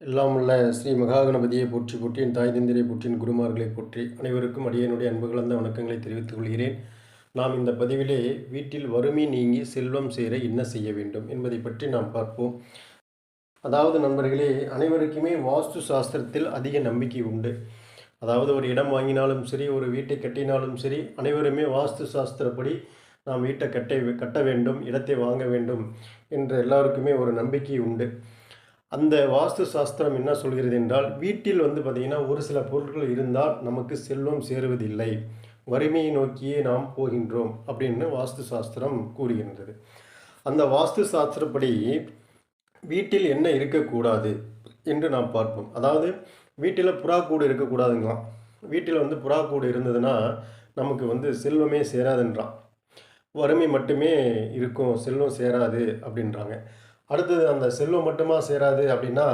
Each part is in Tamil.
எல்லாம் உள்ள ஸ்ரீ மகாகணபதியை போற்றி போற்றி என் தாய் தந்திரை போற்றின் குருமார்களை போற்றி அனைவருக்கும் அடியனுடைய அன்பு கலந்த வணக்கங்களை தெரிவித்துக் கொள்கிறேன். நாம் இந்த பதிவிலே வீட்டில் வறுமை நீங்கி செல்வம் சேர என்ன செய்ய வேண்டும் என்பதை பற்றி நாம் பார்ப்போம். அதாவது நண்பர்களே அனைவருக்குமே வாஸ்து சாஸ்திரத்தில் அதிக நம்பிக்கை உண்டு. அதாவது ஒரு இடம் வாங்கினாலும் சரி ஒரு வீட்டை கட்டினாலும் சரி அனைவருமே வாஸ்து சாஸ்திரப்படி நாம் வீட்டை கட்ட கட்ட வேண்டும் இடத்தை வாங்க வேண்டும் என்ற எல்லாருக்குமே ஒரு நம்பிக்கை உண்டு. அந்த வாஸ்து சாஸ்திரம் என்ன சொல்கிறது என்றால் வீட்டில் வந்து பார்த்திங்கன்னா ஒரு சில பொருட்கள் இருந்தால் நமக்கு செல்வம் சேருவதில்லை. வறுமையை நோக்கியே நாம் போகின்றோம் அப்படின்னு வாஸ்து சாஸ்திரம் கூறுகின்றது. அந்த வாஸ்து சாஸ்திரப்படி வீட்டில் என்ன இருக்கக்கூடாது என்று நாம் பார்ப்போம். அதாவது வீட்டில் புறாக்கூடு இருக்கக்கூடாதுங்களாம். வீட்டில் வந்து புறாக்கூடு இருந்ததுன்னா நமக்கு வந்து செல்வமே சேராதுன்றான். வறுமை மட்டுமே இருக்கும் செல்வம் சேராது அப்படின்றாங்க. அடுத்தது அந்த செல்வம் மட்டுமா சேராது அப்படின்னா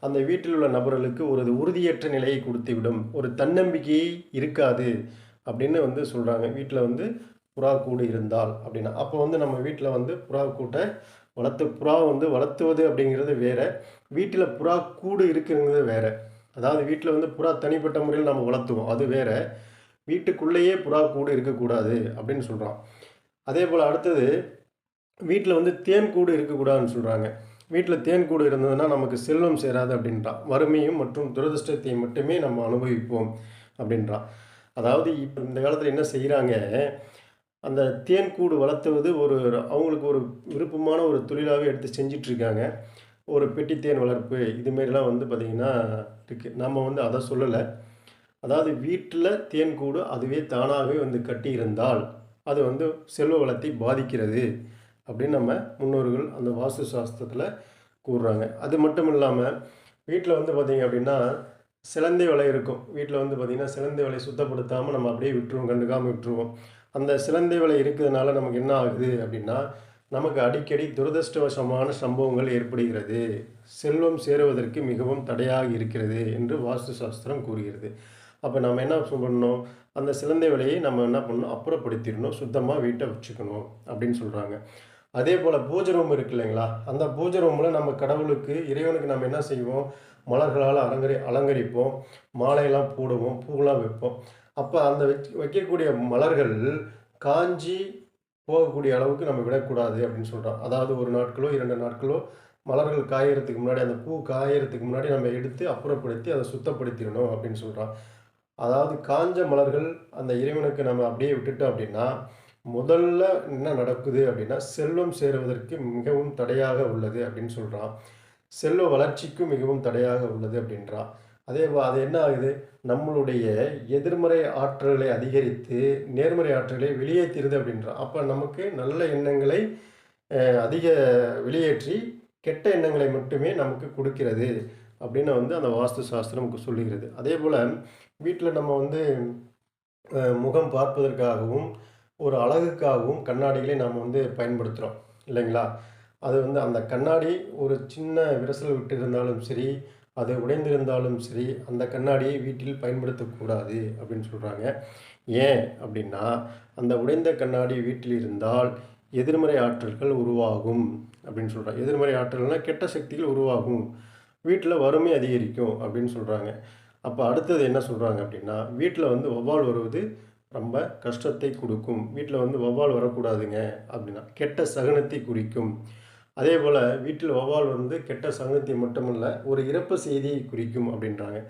அந்த வீட்டில் உள்ள நபர்களுக்கு ஒரு உறுதியற்ற நிலையை கொடுத்து விடும் ஒரு தன்னம்பிக்கையை இருக்காது அப்படின்னு வந்து சொல்கிறாங்க வீட்டில் வந்து புறா கூடு இருந்தால் அப்படின்னா. அப்போ வந்து நம்ம வீட்டில் வந்து புறா கூட்டை வளர்த்து புறா வந்து வளர்த்துவது அப்படிங்கிறது வேற. வீட்டில் புறா கூடு இருக்குங்கிறது வேற. அதாவது வீட்டில் வந்து புறா தனிப்பட்ட முறையில் நம்ம வளர்த்துவோம். அது வேற. வீட்டுக்குள்ளேயே புறா கூடு இருக்கக்கூடாது அப்படின்னு சொல்கிறான் அதே போல் அடுத்தது வீட்டில் வந்து தேன் கூடு இருக்கக்கூடாதுன்னு சொல்கிறாங்க வீட்டில் தேன் கூடு இருந்ததுன்னா நமக்கு செல்வம் சேராது அப்படின்றான். வறுமையும் மற்றும் துரதிருஷ்டத்தை மட்டுமே நம்ம அனுபவிப்போம் அப்படின்றான் அதாவது இப்போ இந்த காலத்தில் என்ன செய்கிறாங்க அந்த தேன் கூடு வளர்த்துவது ஒரு அவங்களுக்கு ஒரு விருப்பமான ஒரு தொழிலாகவே எடுத்து செஞ்சிட்ருக்காங்க. ஒரு பெட்டி தேன் வளர்ப்பு இதுமாரிலாம் வந்து பார்த்திங்கன்னா இருக்குது நம்ம வந்து அதை சொல்லலை. அதாவது வீட்டில் தேன் கூடு அதுவே தானாகவே வந்து கட்டி இருந்தால் அது வந்து செல்வ வளத்தை பாதிக்கிறது. அப்படின்னு நம்ம முன்னோர்கள் அந்த வாஸ்து சாஸ்திரத்தில் கூறுறாங்க. அது மட்டும் இல்லாமல் வீட்டில் வந்து பார்த்திங்க அப்படின்னா சிலந்தை வலை இருக்கும். வீட்டில் வந்து பார்த்திங்கன்னா சிலந்தை வலை சுத்தப்படுத்தாமல் நம்ம அப்படியே விட்டுருவோம் கண்டுக்காமல் விட்டுருவோம். அந்த சிலந்தை வலை இருக்கிறதுனால நமக்கு என்ன ஆகுது அப்படின்னா நமக்கு அடிக்கடி துரதிருஷ்டவசமான சம்பவங்கள் ஏற்படுகிறது. செல்வம் சேருவதற்கு மிகவும் தடையாக இருக்கிறது என்று வாஸ்து சாஸ்திரம் கூறுகிறது. அப்போ நம்ம என்ன பண்ணணும்? அந்த சிலந்தை வலையை நம்ம என்ன பண்ணணும்? அப்புறப்படுத்திடணும் சுத்தமாக வீட்டை வச்சுக்கணும் அப்படின்னு சொல்கிறாங்க அதே போல் பூஜை ரூம் இருக்கு இல்லைங்களா? அந்த பூஜை ரூமில் நம்ம கடவுளுக்கு இறைவனுக்கு நம்ம என்ன செய்வோம்? மலர்களால் அலங்கரி அலங்கரிப்போம். மாலையெல்லாம் போடுவோம். பூவெலாம் வைப்போம். அப்போ அந்த வைக்க வைக்கக்கூடிய மலர்கள் காஞ்சி போகக்கூடிய அளவுக்கு நம்ம விடக்கூடாது அப்படின்னு சொல்கிறோம் அதாவது ஒரு நாட்களோ இரண்டு நாட்களோ மலர்கள் காயறதுக்கு முன்னாடி அந்த பூ காயறதுக்கு முன்னாடி நம்ம எடுத்து அப்புறப்படுத்தி அதை சுத்தப்படுத்திடணும் அப்படின்னு சொல்கிறோம் அதாவது காஞ்ச மலர்கள் அந்த இறைவனுக்கு நம்ம அப்படியே விட்டுட்டோம் அப்படின்னா முதல்ல என்ன நடக்குது அப்படின்னா செல்வம் சேருவதற்கு மிகவும் தடையாக உள்ளது அப்படின்னு சொல்கிறான் செல்வ வளர்ச்சிக்கும் மிகவும் தடையாக உள்ளது அப்படின்றான். அதே அது என்ன ஆகுது? நம்மளுடைய எதிர்மறை ஆற்றல்களை அதிகரித்து நேர்மறை ஆற்றலை வெளியேற்றிருது அப்படின்றான். அப்போ நமக்கு நல்ல எண்ணங்களை அதிக வெளியேற்றி கெட்ட எண்ணங்களை மட்டுமே நமக்கு கொடுக்கிறது அப்படின்னு வந்து அந்த வாஸ்து சாஸ்திரம் சொல்லுகிறது. அதே போல் வீட்டில் நம்ம வந்து முகம் பார்ப்பதற்காகவும் ஒரு அழகுக்காகவும் கண்ணாடிகளை நாம் வந்து பயன்படுத்துகிறோம் இல்லைங்களா? அது வந்து அந்த கண்ணாடி ஒரு சின்ன விரசல் விட்டு இருந்தாலும் சரி அது உடைந்திருந்தாலும் சரி அந்த கண்ணாடியை வீட்டில் பயன்படுத்தக்கூடாது அப்படின்னு சொல்கிறாங்க ஏன் அப்படின்னா அந்த உடைந்த கண்ணாடி வீட்டில் இருந்தால் எதிர்மறை ஆற்றல்கள் உருவாகும் அப்படின்னு சொல்கிறாங்க எதிர்மறை ஆற்றல்னால் கெட்ட சக்திகள் உருவாகும். வீட்டில் வறுமை அதிகரிக்கும் அப்படின்னு சொல்கிறாங்க அப்போ அடுத்தது என்ன சொல்கிறாங்க அப்படின்னா வீட்டில் வந்து வவ்வால் வருவது ரொம்ப கஷ்டத்தை கொடுக்கும். வீட்டில் வந்து வவ்வால் வரக்கூடாதுங்க அப்படின்னா கெட்ட சகனத்தை குறிக்கும். அதே போல் வீட்டில் வவ்வால் வந்து கெட்ட சகனத்தை மட்டுமல்ல ஒரு இறப்பு செய்தியை குறிக்கும் அப்படின்றாங்க.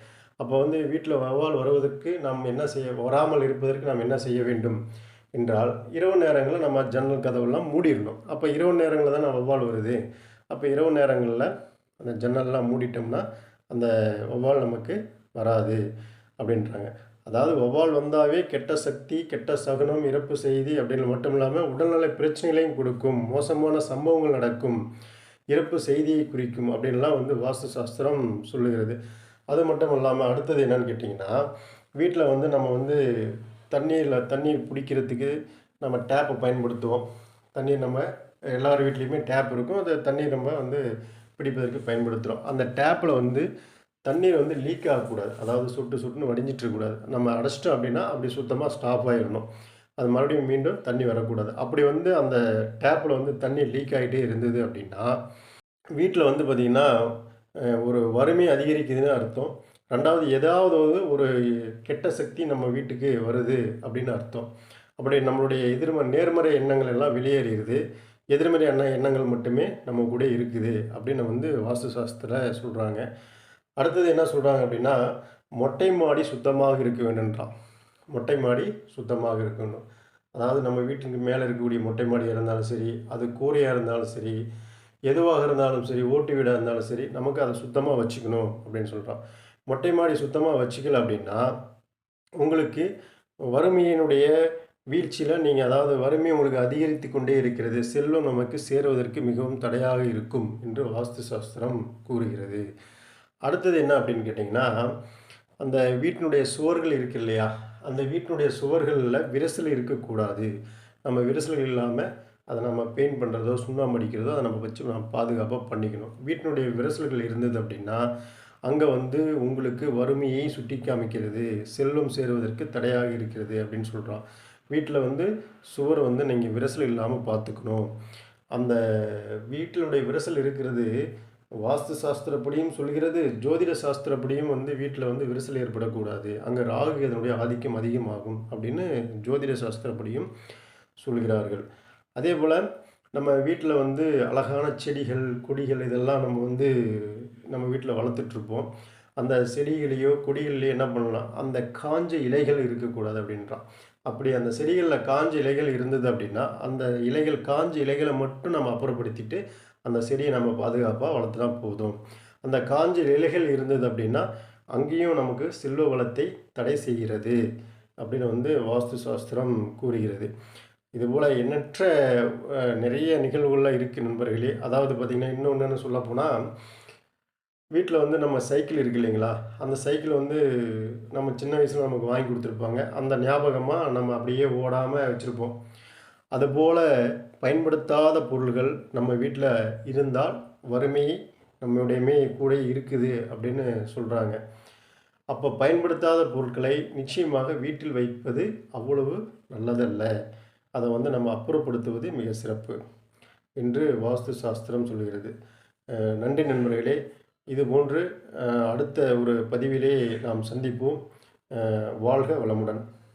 அப்போ வந்து வீட்டில் வவ்வால் வருவதற்கு நாம் என்ன செய்ய வராமல் இருப்பதற்கு நாம் என்ன செய்ய வேண்டும் என்றால் இரவு நேரங்களில் நம்ம ஜன்னல் கதவுலாம் மூடிடணும். அப்போ இரவு நேரங்களில் தான் வவ்வால் வருது. அப்போ இரவு நேரங்களில் அந்த ஜன்னல்லாம் மூடிட்டோம்னா அந்த வவ்வால் நமக்கு வராது அப்படின்றாங்க. அதாவது வவ்வால் வந்தாவே கெட்ட சக்தி கெட்ட சகுனம் இறப்பு செய்தி அப்படின்னு மட்டும் இல்லாமல் உடல்நல பிரச்சனைகளையும் கொடுக்கும் மோசமான சம்பவங்கள் நடக்கும் இறப்பு செய்தியை குறிக்கும் அப்படின்லாம் வந்து வாஸ்து சாஸ்திரம் சொல்லுகிறது. அது மட்டும் இல்லாமல் அடுத்தது என்னன்னு கேட்டிங்கன்னா வீட்டில் வந்து நம்ம வந்து தண்ணீரில் தண்ணீர் பிடிக்கிறதுக்கு நம்ம டேப்பை பயன்படுத்துவோம். தண்ணீர் நம்ம எல்லார் வீட்லேயுமே டேப் இருக்கும். அந்த தண்ணீர் நம்ம வந்து பிடிப்பதற்கு பயன்படுத்துகிறோம் அந்த டேப்பில் வந்து தண்ணீர் வந்து லீக் ஆகக்கூடாது. அதாவது சுட்டு சுட்டுன்னு வடிஞ்சிட்டு இருக்கக்கூடாது நம்ம அடைச்சிட்டோம் அப்படின்னா அப்படி சுத்தமாக ஸ்டாப் ஆகிடணும் அது மறுபடியும் மீண்டும் தண்ணி வரக்கூடாது. அப்படி வந்து அந்த டேப்பில் வந்து தண்ணி லீக் ஆகிட்டே இருந்தது அப்படின்னா வீட்டில் வந்து பார்த்திங்கன்னா ஒரு வறுமை அதிகரிக்குதுன்னு அர்த்தம். ரெண்டாவது ஏதாவது ஒரு- கெட்ட சக்தி நம்ம வீட்டுக்கு வருது அப்படின்னு அர்த்தம். அப்படி நம்மளுடைய எதிர்ம நேர்மறை எண்ணங்கள் எல்லாம் வெளியேறிடுது. எதிர்மறை எண்ண எண்ணங்கள் மட்டுமே நம்ம கூட இருக்குது அப்படின்னு வந்து வாஸ்து சாஸ்திரத்தில் சொல்கிறாங்க அடுத்தது என்ன சொல்கிறாங்க அப்படின்னா மொட்டை மாடி சுத்தமாக இருக்க வேண்டும்ன்றான். மொட்டை மாடி சுத்தமாக இருக்கணும் அதாவது நம்ம வீட்டுக்கு மேலே இருக்கக்கூடிய மொட்டை மாடியாக இருந்தாலும் சரி அது கூரையாக இருந்தாலும் சரி எதுவாக இருந்தாலும் சரி ஓட்டு வீடாக இருந்தாலும் சரி நமக்கு அதை சுத்தமாக வச்சுக்கணும் அப்படின்னு சொல்கிறான் மொட்டை மாடி சுத்தமாக வச்சுக்கல அப்படின்னா உங்களுக்கு வறுமையினுடைய வீழ்ச்சியில் நீங்கள் அதாவது வறுமை உங்களுக்கு அதிகரித்து கொண்டே இருக்கிறது. செல்வம் நமக்கு சேருவதற்கு மிகவும் தடையாக இருக்கும் என்று வாஸ்து சாஸ்திரம் கூறுகிறது. அடுத்தது என்ன அப்படின்னு கேட்டிங்கன்னா அந்த வீட்டினுடைய சுவர்கள் இருக்கு இல்லையா? அந்த வீட்டினுடைய சுவர்களில் விரிசல் இருக்கக்கூடாது. நம்ம விரிசல் இல்லாமல் அதை நம்ம பெயிண்ட் பண்ணுறதோ சுண்ணாம்பு அடிக்கிறதோ அதை நம்ம வச்சு நம்ம பாதுகாப்பாக பண்ணிக்கணும். வீட்டினுடைய விரிசல்கள் இருந்தது அப்படின்னா அங்கே வந்து உங்களுக்கு வறுமையை சுட்டி காமிக்கிறது செல்வம் சேருவதற்கு தடையாக இருக்கிறது அப்படின்னு சொல்கிறோம் வீட்டில் வந்து சுவர் வந்து நீங்கள் விரிசல் இல்லாமல் பார்த்துக்கணும். அந்த வீட்டினுடைய விரிசல் இருக்கிறது வாஸ்து சாஸ்திரப்படியும் சொல்கிறது ஜோதிட சாஸ்திரப்படியும் வந்து வீட்டில் வந்து விரிசல் ஏற்படக்கூடாது. அங்கே ராகு அதனுடைய ஆதிக்கம் அதிகமாகும் அப்படின்னு ஜோதிட சாஸ்திரப்படியும் சொல்கிறார்கள். அதே போல் நம்ம வீட்டில் வந்து அழகான செடிகள் கொடிகள் இதெல்லாம் நம்ம வந்து நம்ம வீட்டில் வளர்த்துட்ருப்போம். அந்த செடிகளையோ கொடிகள்லையோ என்ன பண்ணலாம்? அந்த காஞ்ச இலைகள் இருக்கக்கூடாது அப்படின்றான். அப்படி அந்த செடிகளில் காஞ்ச இலைகள் இருந்தது அப்படின்னா அந்த இலைகள் காஞ்ச இலைகளை மட்டும் நம்ம அப்புறப்படுத்திட்டு அந்த செடியை நம்ம பாதுகாப்பாக வளர்த்துனா போதும். அந்த காஞ்ச இலைகள் இருந்தது அப்படின்னா அங்கேயும் நமக்கு செல்வ வளத்தை தடை செய்கிறது அப்படின்னு வந்து வாஸ்து சாஸ்திரம் கூறுகிறது. இதுபோல் எண்ணற்ற நிறைய நிகழ்வுகள்லாம் இருக்குது நண்பர்களே. அதாவது பார்த்திங்கன்னா இன்னொன்று என்ன சொல்ல போனால் வீட்டில் வந்து நம்ம சைக்கிள் இருக்கு இல்லைங்களா? அந்த சைக்கிள் வந்து நம்ம சின்ன வயசில் நமக்கு வாங்கி கொடுத்துருப்பாங்க. அந்த ஞாபகமாக நம்ம அப்படியே ஓடாமல் வச்சுருப்போம். அதுபோல் பயன்படுத்தாத பொருள்கள் நம்ம வீட்டில் இருந்தால் வறுமை நம்முடையமே கூட இருக்குது அப்படின்னு சொல்கிறாங்க அப்போ பயன்படுத்தாத பொருட்களை நிச்சயமாக வீட்டில் வைப்பது அவ்வளவு நல்லதல்ல. அதை வந்து நம்ம அப்புறப்படுத்துவது மிக சிறப்பு என்று வாஸ்து சாஸ்திரம் சொல்கிறது. நன்றி நண்பர்களே. இதுபோன்று போன்று அடுத்த ஒரு பதிவிலே நாம் சந்திப்போம். வாழ்க வளமுடன்.